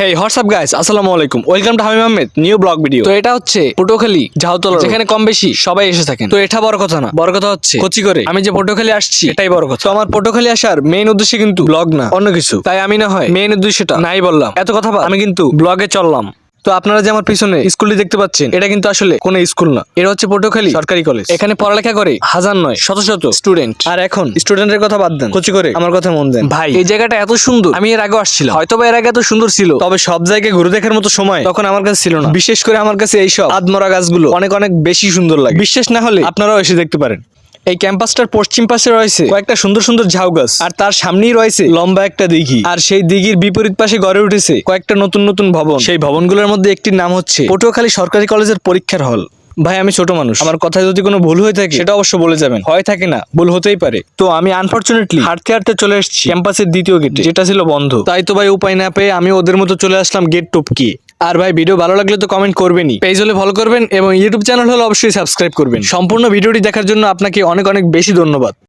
হেই WhatsApp guys আসসালামু আলাইকুম welcome to Hamim Ahmed new vlog video তো এটা হচ্ছে পটুখালী ঝাউতলা যেখানে কম বেশি সবাই এসে থাকেন। তো এটা বড় কথা না। বড় কথা হচ্ছে কচি করে। আমি যে পটুখালী আসছি এটাই বড় কথা। তো আমার পটুখালী আসার মেইন উদ্দেশ্য কিন্তু ব্লগ না। অন্য কিছু। তাই আমি না হয় মেইন উদ্দেশ্যটা। নাই বললাম। এত কথা আমি কিন্তু ব্লগে চললাম। তো আপনারা যে আমার পিছনে স্কুলটি দেখতে পাচ্ছেন এটা কিন্তু আসলে কোনো স্কুল না। এটা হচ্ছে পটুয়াখালী সরকারি কলেজ। এখানে পড়ালেখা করে হাজার নয় শত শত স্টুডেন্ট আর এখন স্টুডেন্টের কথা বাদ দেন কচি করে আমার কথা মন দেন। ভাই এই জায়গাটা এত সুন্দর আমি এর আগে আসছিলাম। হয়তো বা এর আগে এত সুন্দর ছিল তবে সব জায়গায় ঘুরে দেখার মতো সময় তখন আমার কাছে ছিল না। বিশেষ করে আমার কাছে এইসব আদমরা গাছগুলো অনেক অনেক বেশি সুন্দর লাগে। বিশ্বাস না হলে আপনারাও এসে দেখতে পারেন। এই ক্যাম্পাসটার পশ্চিম পাশে রয়েছে কয়েকটা সুন্দর সুন্দর ঝাউ গাছ। আর তার সামনেই রয়েছে লম্বা একটা দিঘি। আর সেই দিঘির বিপরীত পাশে গড়ে উঠেছে কয়েকটা নতুন নতুন ভবন। সেই ভবনগুলোর মধ্যে একটির নাম হচ্ছে পটুয়াখালী সরকারি কলেজের পরীক্ষার হল। ভাই, আমি ছোট মানুষ। আমার কথায় যদি কোনো ভুল হয়ে থাকে, সেটা অবশ্য বলে যাবেন। হয় থাকে না, ভুল হতেই পারে। তো আমি আনফরচুনেটলি হাঁটতে হাঁটতে চলে এসেছি ক্যাম্পাসের দ্বিতীয় গেটে। যেটা ছিল বন্ধ। তাই তো ভাই, উপায় না পেয়ে আমি ওদের মতো চলে আসলাম গেট টপকিয়ে। আর ভাই ভিডিও ভালো লাগলে তো কমেন্ট করবেনই। পেজ হলে ফলো করবেন এবং ইউটিউব চ্যানেল হলে অবশ্যই সাবস্ক্রাইব করবেন। সম্পূর্ণ ভিডিওটি দেখার জন্য আপনাকে অনেক অনেক বেশি ধন্যবাদ।